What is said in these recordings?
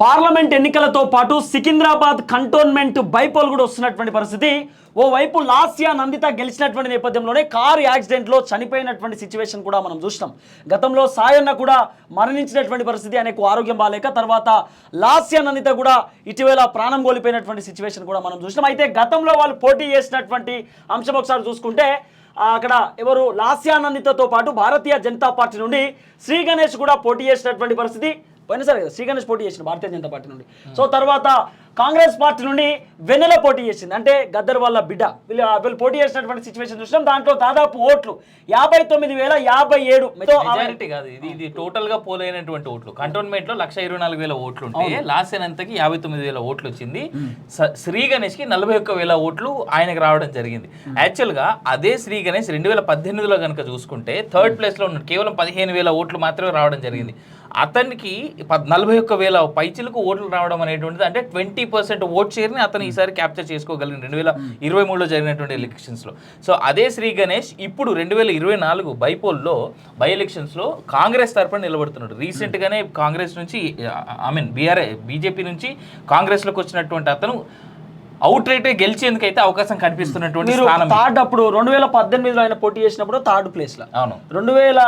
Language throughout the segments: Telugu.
పార్లమెంట్ ఎన్నికలతో పాటు సికింద్రాబాద్ కంటోన్మెంట్ బైపోల్ కూడా వస్తున్నటువంటి పరిస్థితి. ఓవైపు లాస్యా నందిత గెలిచినటువంటి నేపథ్యంలోనే కారు యాక్సిడెంట్లో చనిపోయినటువంటి సిచ్యువేషన్ కూడా మనం చూసినాం. గతంలో సాయన్న కూడా మరణించినటువంటి పరిస్థితి ఆయనకు ఆరోగ్యం బాగాలేక తర్వాత లాస్యా నందిత కూడా ఇటీవల ప్రాణం కోల్పోయినటువంటి సిచ్యువేషన్ కూడా మనం చూసినాం. అయితే గతంలో వాళ్ళు పోటీ చేసినటువంటి అంశం ఒకసారి చూసుకుంటే అక్కడ ఎవరు? లాస్యానందితతో పాటు భారతీయ జనతా పార్టీ నుండి శ్రీ గణేష్ కూడా పోటీ చేసినటువంటి పరిస్థితి. పోయినసారి కదా శ్రీ గణేష్ పోటీ చేసిన భారతీయ జనతా పార్టీ నుండి. సో తర్వాత కాంగ్రెస్ పార్టీ నుండి వెన్నెల పోటీ చేసింది. అంటే గద్దర్ వాళ్ళ బిడ్డ. వీళ్ళు వీళ్ళు పోటీ చేసినటువంటి సిచ్యువేషన్ చూసినాం. దాంట్లో దాదాపు ఓట్లు యాభై తొమ్మిది వేల యాభై ఏడు ఇది ఇది టోటల్గా పోలైనటువంటి ఓట్లు. కంటోన్మెంట్లో లక్ష ఇరవై నాలుగు వేల ఓట్లు ఉంటే లాస్ట్ అంతకి యాభై తొమ్మిది వేల ఓట్లు వచ్చింది. శ్రీ గణేష్కి నలభై ఒక్క వేల ఓట్లు ఆయనకు రావడం జరిగింది. యాక్చువల్గా అదే శ్రీ గణేష్ రెండు వేల పద్దెనిమిదిలో కనుక చూసుకుంటే థర్డ్ ప్లేస్లో ఉన్నాడు. కేవలం పదిహేను వేల ఓట్లు మాత్రమే రావడం జరిగింది. అతనికి నలభై ఒక్క వేల పైచిలకు ఓట్లు రావడం అనేటువంటిది అంటే ట్వంటీ పర్సెంట్ ఓట్ షేర్ని అతను ఈసారి క్యాప్చర్ చేసుకోగలిగింది రెండు వేల ఇరవై మూడులో జరిగినటువంటి ఎలక్షన్స్లో. సో అదే శ్రీ గణేష్ ఇప్పుడు రెండు వేల ఇరవై నాలుగు బైపోల్లో బై ఎలక్షన్స్లో కాంగ్రెస్ తరపున నిలబడుతున్నాడు. రీసెంట్గానే కాంగ్రెస్ నుంచి ఐ మీన్ బీఆర్ఏ బీజేపీ నుంచి కాంగ్రెస్లోకి వచ్చినటువంటి అతను అవుట్ రేట్ గెలిచేందుకు అయితే అవకాశం కనిపిస్తున్నటువంటి. థర్డ్ అప్పుడు రెండు వేల పద్దెనిమిదిలో ఆయన పోటీ చేసినప్పుడు థర్డ్ ప్లేస్లో అవును రెండు వేల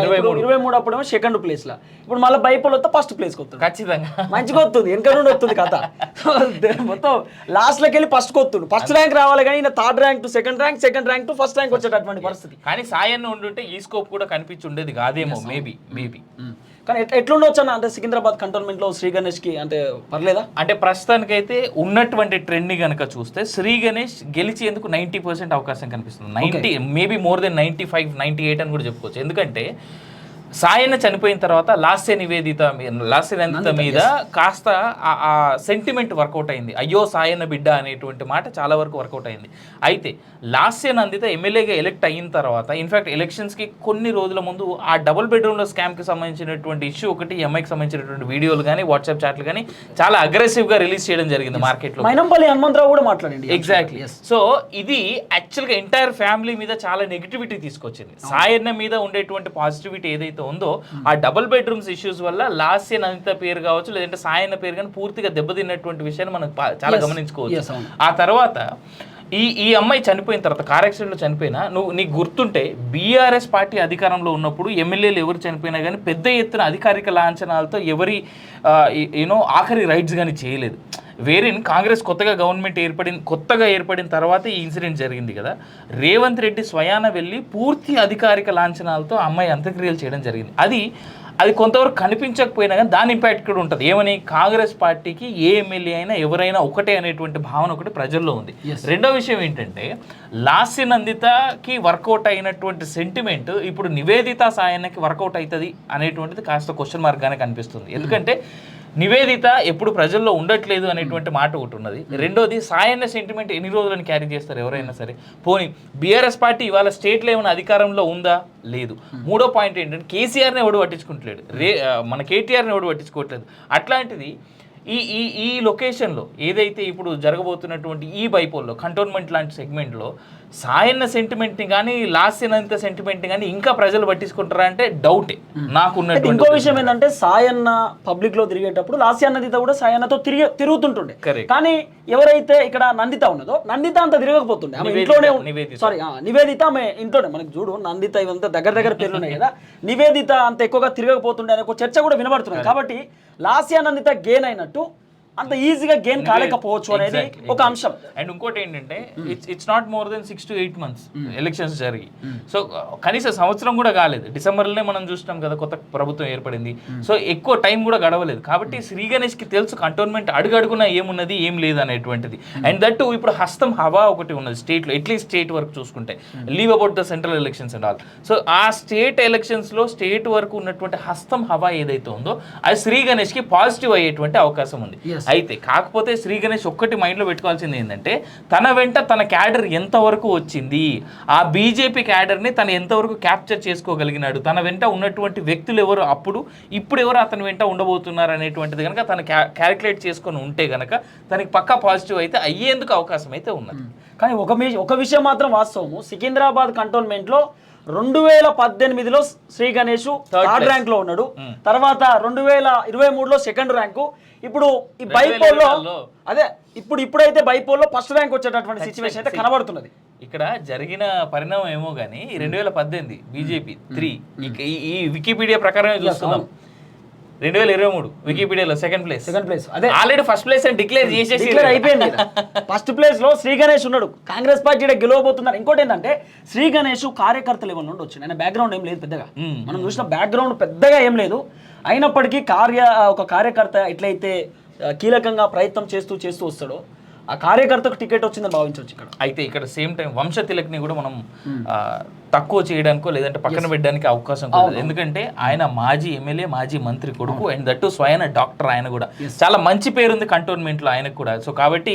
ఇరవై మూడు. అప్పుడేమో సెకండ్ ప్లేస్లో ఇప్పుడు మళ్ళీ బైపోల్ వస్తే ఫస్ట్ ప్లేస్ వస్తుంది ఖచ్చితంగా. మంచిగా వస్తుంది వెనక నుండి వస్తుంది కథ. మొత్తం లాస్ట్లోకి వెళ్ళి ఫస్ట్ వస్తుంది. ఫస్ట్ ర్యాంక్ రావాలి కానీ ఈయన third rank to second rank second rank to first rank వచ్చేటటువంటి పరిస్థితి. కానీ సాయన్న ఉండుంటే ఈ స్కోప్ కూడా కనిపించి ఉండేది కాదేమో మేబీ మేబీ కానీ ఎట్- ఎట్లుండొచ్చు అన్న అంటే సికింద్రాబాద్ కంటోన్మెంట్లో శ్రీ గణేష్కి అంటే పర్లేదా? అంటే ప్రస్తుతానికైతే ఉన్నటువంటి ట్రెండ్ని కనుక చూస్తే శ్రీ గణేష్ గెలిచేందుకు నైంటీ పర్సెంట్ అవకాశం కనిపిస్తుంది. Ninety maybe more than ninety five ninety eight అని కూడా చెప్పుకోవచ్చు. ఎందుకంటే సాయన్న చనిపోయిన తర్వాత లాస్య నివేదిత లాస్య నందిత మీద కాస్త ఆ- సెంటిమెంట్ వర్కౌట్ అయింది. అయ్యో సాయన్న బిడ్డ అనేటువంటి మాట చాలా వరకు వర్కౌట్ అయింది. అయితే లాస్య నందిత ఎమ్మెల్యేగా ఎలక్ట్ అయిన తర్వాత ఇన్ఫాక్ట్ ఎలక్షన్స్కి కొన్ని రోజుల ముందు ఆ డబుల్ బెడ్రూమ్లో స్కామ్కి సంబంధించినటువంటి ఇష్యూ ఒకటి ఎంఐకి సంబంధించినటువంటి వీడియోలు కానీ వాట్సాప్ చాట్లు కానీ చాలా అగ్రెసివ్గా రిలీజ్ చేయడం జరిగింది మార్కెట్లో మైనంపల్లి హనుమంతరావు కూడా మాట్లాడండి ఎగ్జాక్ట్లీ సో ఇది యాక్చువల్గా ఎంటైర్ ఫ్యామిలీ మీద చాలా నెగిటివిటీ తీసుకొచ్చింది. సాయన్న మీద ఉండేటువంటి పాజిటివిటీ ఏదైతే ఉందో ఆ డబుల్ బెడ్రూమ్స్ ఇష్యూస్ వల్ల లాస్య నందిత పేరు కావచ్చు లేదంటే సాయన్న పేరు కానీ పూర్తిగా దెబ్బతిన్నటువంటి విషయాన్ని మనం చాలా. గమనించుకోవచ్చు. ఆ తర్వాత ఈ ఈ అమ్మాయి చనిపోయిన తర్వాత కార్ యాక్సిడెంట్లో చనిపోయినా నువ్వు నీకు గుర్తుంటే బీఆర్ఎస్ పార్టీ అధికారంలో ఉన్నప్పుడు ఎమ్మెల్యేలు ఎవరు చనిపోయినా కానీ పెద్ద ఎత్తున అధికారిక లాంఛనాలతో ఎవరి యూనో ఆఖరి రైట్స్ కానీ చేయలేదు. వేరిన్ కాంగ్రెస్ కొత్తగా గవర్నమెంట్ ఏర్పడిన కొత్తగా ఏర్పడిన తర్వాత ఈ ఇన్సిడెంట్ జరిగింది కదా. రేవంత్ రెడ్డి స్వయాన వెళ్ళి పూర్తి అధికారిక లాంఛనాలతో అమ్మాయి అంత్యక్రియలు చేయడం జరిగింది. అది అది కొంతవరకు కనిపించకపోయినా కానీ దాని ఇంపాక్ట్ కూడా ఉంటుంది. ఏమని? కాంగ్రెస్ పార్టీకి ఏ ఎమ్మెల్యే అయినా ఎవరైనా ఒకటే అనేటువంటి భావన ఒకటి ప్రజల్లో ఉంది. రెండో విషయం ఏంటంటే లాస్య నందితకి వర్కౌట్ అయినటువంటి సెంటిమెంట్ ఇప్పుడు నివేదిత సాయన్నకి వర్కౌట్ అవుతుంది అనేటువంటిది కాస్త క్వశ్చన్ మార్క్గానే కనిపిస్తుంది. ఎందుకంటే నివేదిత ఎప్పుడు ప్రజల్లో ఉండట్లేదు అనేటువంటి మాట ఒకటి ఉన్నది. రెండోది సాయన్న సెంటిమెంట్ ఎన్ని రోజులను క్యారీ చేస్తారు ఎవరైనా సరే? పోనీ బీఆర్ఎస్ పార్టీ ఇవాళ స్టేట్లో ఏమైనా అధికారంలో ఉందా? లేదు. మూడో పాయింట్ ఏంటంటే కేసీఆర్ని ఎవడు పట్టించుకుంటలేడు. రే మన కేటీఆర్ని ఎవడు పట్టించుకోవట్లేదు. అట్లాంటిది ఈ ఈ ఈ లొకేషన్లో ఏదైతే ఇప్పుడు జరగబోతున్నటువంటి ఈ బైపోల్లో కంటోన్మెంట్ లాంటి సెగ్మెంట్లో సాయన్న సెంటిమెంట్ని కానీ లాస్యనంత సెంటిమెంట్ని కానీ ఇంకా ప్రజలు పట్టించుకుంటారా అంటే డౌటే నాకున్నటువంటి ఇంకో విషయం ఏంటంటే సాయన్న పబ్లిక్లో తిరిగేటప్పుడు లాస్య నందిత కూడా సాయన్నతో తిరిగి తిరుగుతుంటుండే. కానీ ఎవరైతే ఇక్కడ నందిత ఉన్నదో నందిత అంత తిరగకపోతుండే. ఆమె ఇంట్లోనే. సారీ నివేదిత. ఆమె ఇంట్లోనే. మనకి చూడు నందిత ఇవంతా దగ్గర దగ్గర పేర్లు ఉన్నాయి కదా. నివేదిత అంత ఎక్కువగా తిరగకపోతుండే అనే ఒక చర్చ కూడా వినబడుతుంది కాబట్టి లాస్య నందిత గెయిన్ అయినట్టు అంత ఈజీగా గెయిన్ కాలేకపోవచ్చు అనేది ఒక అంశం. అండ్ ఇంకోటి ఏంటంటే it's it's not more than six to eight months elections జరిగి సో కనీసం సంవత్సరం కూడా కాలేదు. డిసెంబర్లోనే మనం చూసినాం కదా కొత్త ప్రభుత్వం ఏర్పడింది. సో ఎక్కువ టైం కూడా గడవలేదు. కాబట్టి శ్రీ గణేష్కి తెలుసు కంటోన్మెంట్ అడుగడుగున ఏమున్నది ఏం లేదు అనేటువంటిది. అండ్ దట్ ఇప్పుడు హస్తం హవా ఒకటి ఉన్నది స్టేట్లో అట్లీస్ట్ స్టేట్ వరకు చూసుకుంటే. Leave about the central elections and all so ఆ స్టేట్ ఎలక్షన్స్లో స్టేట్ వరకు ఉన్నటువంటి హస్తం హవా ఏదైతే ఉందో అది శ్రీ గణేష్కి పాజిటివ్ అయ్యేటువంటి అవకాశం ఉంది. అయితే కాకపోతే శ్రీ గణేష్ ఒక్కటి మైండ్లో పెట్టుకోవాల్సింది ఏంటంటే తన వెంట తన క్యాడర్ ఎంతవరకు వచ్చింది ఆ బీజేపీ క్యాడర్ని తను ఎంతవరకు క్యాప్చర్ చేసుకోగలిగినాడు తన వెంట ఉన్నటువంటి వ్యక్తులు ఎవరు అప్పుడు ఇప్పుడు ఎవరు అతని వెంట ఉండబోతున్నారు అనేటువంటిది కనుక తను క్యాలిక్యులేట్ చేసుకొని ఉంటే కనుక తనకి పక్కా పాజిటివ్ అయితే అయ్యేందుకు అవకాశం అయితే ఉన్నది. కానీ ఒక ఒక విషయం మాత్రం వాస్తవము. సికింద్రాబాద్ కంటోన్మెంట్లో రెండు వేల పద్దెనిమిదిలో శ్రీ గణేష్ థర్డ్. ర్యాంక్లో ఉన్నాడు తర్వాత రెండు వేల ఇరవై మూడులో సెకండ్ ర్యాంకు. ఇప్పుడు ఈ బైపోల్లో. అదే ఇప్పుడు ఇప్పుడైతే బైపోల్లో ఫస్ట్ ర్యాంక్ వచ్చేటటువంటి సిచ్యువేషన్ అయితే కనబడుతున్నది. ఇక్కడ జరిగిన పరిణామం ఏమో కానీ రెండు వేల పద్దెనిమిది బీజేపీ త్రీ. ఈ వికీపీడియా ప్రకారమే చూస్తున్నాం. రెండు వేల ఇరవై మూడు వికీపీడియాలో సెకండ్ ప్లేస్ సెకండ్ ప్లేస్ అదే. ఆల్రెడీ ఫస్ట్ ప్లేస్ అని డిక్లేర్ చేసేసి డిక్లేర్ అయిపోయింది ఫస్ట్ ప్లేస్ లో శ్రీ గణేష్ ఉన్నాడు. కాంగ్రెస్ పార్టీ గెలవబోతున్నారు. ఇంకోటి ఏంటంటే శ్రీ గణేష్ కార్యకర్త లెవెల్ నుండి వచ్చింది ఆయన బ్యాక్గ్రౌండ్ ఏం లేదు పెద్దగా. మనం చూసిన బ్యాక్గ్రౌండ్ పెద్దగా ఏం లేదు. అయినప్పటికీ కార్య ఒక కార్యకర్త ఎట్లయితే కీలకంగా ప్రయత్నం చేస్తూ చేస్తూ వస్తాడో ఆ కార్యకర్తకు టికెట్ వచ్చిందని భావించవచ్చు ఇక్కడ. అయితే ఇక్కడ సేమ్ టైం వంశ తిలక్ని కూడా మనం తక్కువ చేయడానికో లేదంటే పక్కన పెట్టడానికి అవకాశం కూడా. ఎందుకంటే ఆయన మాజీ ఎమ్మెల్యే మాజీ మంత్రి కొడుకు అండ్ దట్టు స్వయన డాక్టర్ ఆయన కూడా. చాలా మంచి పేరుంది కంటోన్మెంట్లో ఆయనకు కూడా. సో కాబట్టి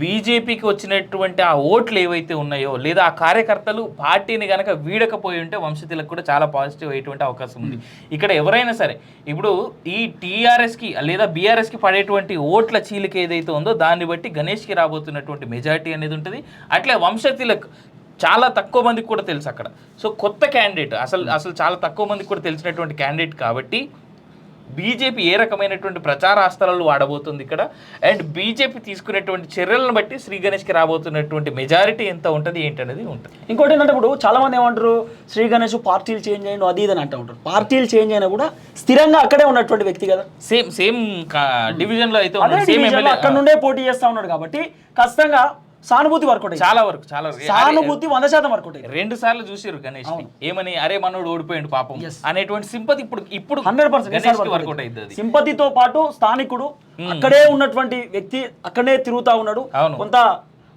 బీజేపీకి వచ్చినటువంటి ఆ ఓట్లు ఏవైతే ఉన్నాయో లేదా ఆ కార్యకర్తలు పార్టీని గనక వీడకపోయి ఉంటే వంశ తిలక్ కూడా చాలా పాజిటివ్ అయ్యేటువంటి అవకాశం ఉంది. ఇక్కడ ఎవరైనా సరే ఇప్పుడు ఈ టీఆర్ఎస్కి లేదా బీఆర్ఎస్కి పడేటువంటి ఓట్ల చీలిక ఏదైతే ఉందో దాన్ని బట్టి గణేష్ కి రాబోతున్నటువంటి మెజారిటీ అనేది ఉంటుంది. అట్లే వంశ తిలక్ చాలా తక్కువ మందికి కూడా తెలుసు అక్కడ. సో కొత్త క్యాండిడేట్ అసలు అసలు చాలా తక్కువ మందికి కూడా తెలిసినటువంటి క్యాండిడేట్ కాబట్టి బీజేపీ ఏ రకమైనటువంటి ప్రచారాస్త్రాలు వాడబోతుంది ఇక్కడ? అండ్ బీజేపీ తీసుకునేటువంటి చర్యలను బట్టి శ్రీ గణేష్కి రాబోతున్నటువంటి మెజారిటీ ఎంత ఉంటుంది ఏంటనేది ఉంటుంది. ఇంకోటి ఏంటంటే ఇప్పుడు చాలా మంది ఏమంటారు శ్రీ గణేష్ పార్టీలు చేంజ్ అయ్యిండు అది ఇది అని అంటూ ఉంటారు. పార్టీలు చేంజ్ అయినా కూడా స్థిరంగా అక్కడే ఉన్నటువంటి వ్యక్తి కదా. సేమ్ సేమ్ డివిజన్లో అయితే అక్కడ నుండే పోటీ చేస్తా ఉన్నాడు కాబట్టి ఖచ్చితంగా సానుభూతి వర్కౌట్ అయింది. చాలా వరకు చాలా వరకు. సానుభూతి వంద శాతం వర్కౌట్ రెండు సార్లు చూసిరు గణేష్ ఏమని అరే మనోడు ఓడిపోయిండు పాపం. అనేటువంటి సింపతి ఇప్పుడు ఇప్పుడు హండ్రెడ్కి వర్కౌట్ అయింది. సింపతితో పాటు స్థానికుడు అక్కడే ఉన్నటువంటి వ్యక్తి అక్కడే తిరుగుతా ఉన్నాడు. కొంత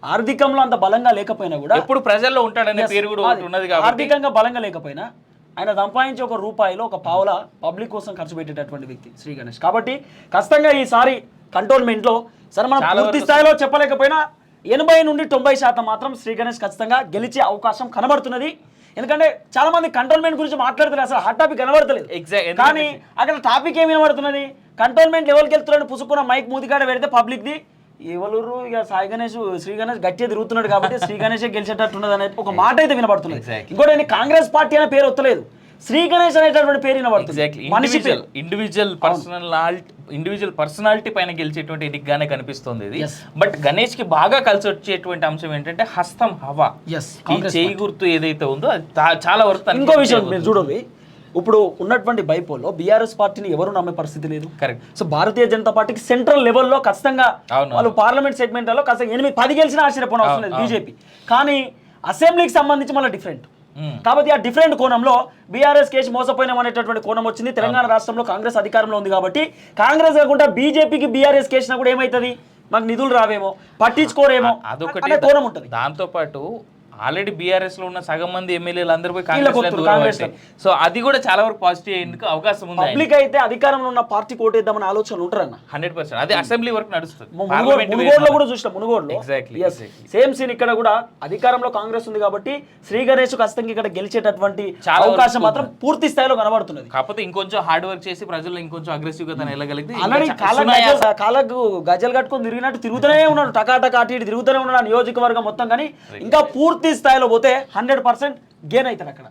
ఆర్థికంలో అంత బలంగా లేకపోయినా కూడా ఎప్పుడు ప్రజల్లో ఉంటాడనే పేరు కూడా ఉన్నది ఆర్థికంగా బలంగా లేకపోయినా ఆయన సంపాదించే ఒక రూపాయిలో ఒక పావుల పబ్లిక్ కోసం ఖర్చు పెట్టేటటువంటి వ్యక్తి శ్రీ గణేష్. కాబట్టి ఖచ్చితంగా ఈసారి కంటోన్మెంట్లో సరే మనం పూర్తి వరకు స్థాయిలో చెప్పలేకపోయినా ఎనభై నుండి తొంభై శాతం మాత్రం శ్రీ గణేష్ ఖచ్చితంగా గెలిచే అవకాశం కనబడుతున్నది. ఎందుకంటే చాలా మంది కంటోన్మెంట్ గురించి మాట్లాడుతున్నారు అసలు హాట్ టాపిక్ కనబడతలేదు. Exact- కానీ అక్కడ టాపిక్ ఏమి వినబడుతున్నది? కంటోన్మెంట్ లెవెల్కి వెళ్తున్నాడు పుసుకున్న మైక్ మూతికాడ పెడితే పబ్లిక్ ది ఎవరు ఇక సాయి గణేష్ శ్రీ గణేష్ గట్టిగా తిరుగుతున్నాడు కాబట్టి శ్రీ గణేష్ గెలిచేటట్టున్నది అనేది ఒక మాట అయితే వినబడుతుంది. ఇంకోటి కాంగ్రెస్ పార్టీ అనే పేరు వస్తలేదు శ్రీ గణేష్ అనేటటువంటి పేరు వినబడుతుంది. మనిషి ఇండివిజువల్ పర్సనల్ ఇండివిజువల్ పర్సనాలిటీ పైన గెలిచేటువంటి ఎన్నికగానే కనిపిస్తుంది ఇది. బట్ గణేష్కి బాగా కలిసి వచ్చేటువంటి అంశం ఏంటంటే హస్తం హవా. ఈ చేయి గుర్తు ఏదైతే ఉందో అది చాలా వరకు ఇంకో విషయం. మీరు చూడండి. ఇప్పుడు ఉన్నటువంటి బైపోల్లో బీఆర్ఎస్ పార్టీని ఎవరు నమ్మే పరిస్థితి లేదు. కరెక్ట్ సో భారతీయ జనతా పార్టీకి సెంట్రల్ లెవెల్లో ఖచ్చితంగా. వాళ్ళు పార్లమెంట్ సెగ్మెంట్లో ఖచ్చితంగా ఎనిమిది పది గెలిచిన ఆశ్చర్యపోవడం అవసరం లేదు బీజేపీ. కానీ అసెంబ్లీకి సంబంధించి మళ్ళీ డిఫరెంట్. కాబట్టి ఆ డిఫరెంట్ కోణంలో బీఆర్ఎస్ కేసు మోసపోయినాం అనేటటువంటి కోణం వచ్చింది. తెలంగాణ రాష్ట్రంలో కాంగ్రెస్ అధికారంలో ఉంది కాబట్టి కాంగ్రెస్ కాకుండా బీజేపీకి బీఆర్ఎస్ కేసున కూడా ఏమవుతుంది మాకు నిధులు రావేమో పట్టించుకోరేమో అదొకటి కోణం ఉంటుంది. దాంతో పాటు ఆల్రెడీ బీఆర్ఎస్లో ఉన్న సగం మంది ఎమ్మెల్యేలు అందరూ పోయి కాంగ్రెస్ సో అది కూడా చాలా వరకు పాజిటివ్ అయ్యేందుకు అవకాశం ఉంది పబ్లిక్ అయితే అధికారంలో ఉన్న పార్టీ కోటేద్దామని ఆలోచనలు ఉంటారన్న. Hundred percent. అదే అసెంబ్లీ వరకు నడుస్తుంది. మునుగోడులో కూడా చూసిన మునుగోడులో. సేమ్ సీన్ ఇక్కడ కూడా అధికారంలో కాంగ్రెస్ ఉంది కాబట్టి శ్రీ గణేష్ ఖచ్చితంగా ఇక్కడ గెలిచేటటువంటి అవకాశం మాత్రం పూర్తి స్థాయిలో కనబడుతున్నది. కాకపోతే ఇంకొంచెం హార్డ్ వర్క్ చేసి ప్రజల్లో ఇంకొంచెం అగ్రెసివ్గా తను వెళ్ళగలిగితే ఆల్రెడీ గజల్- కాళ్ళకు గజలు కట్టుకొని తిరిగినట్టు తిరుగుతూనే ఉన్నాడు టకాటక అటు ఇటు తిరుగుతూనే ఉన్నాడు నియోజకవర్గం మొత్తం కానీ ఇంకా పూర్తి స్థాయిలో పోతే హండ్రెడ్ పర్సెంట్ గేన్ అవుతారు అక్కడ.